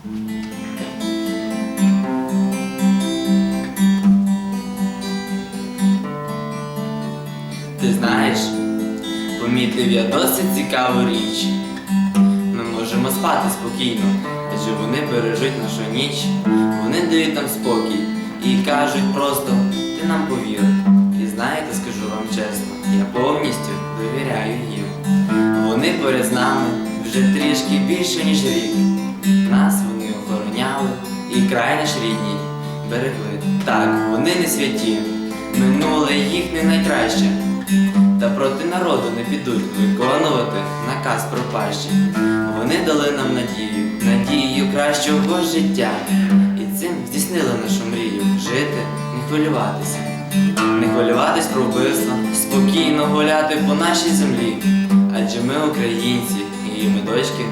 Ти знаєш, помітив я досить цікаву річ. Ми можемо спати спокійно, адже вони бережуть нашу ніч, вони дають нам спокій і кажуть просто ти нам повір. І знаєте, скажу вам чесно, я повністю довіряю їм. Вони поряд з нами вже трішки більше, ніж рік. Нас край наш рідній берегли. Так, вони не святі, минуле їх не найкраще. Та проти народу не підуть виконувати наказ пропащий. Вони дали нам надію, надію кращого життя. І цим здійснили нашу мрію жити, не хвилюватися, не хвилюватись про вбивства, спокійно гуляти по нашій землі. Адже ми українці, і ми дочки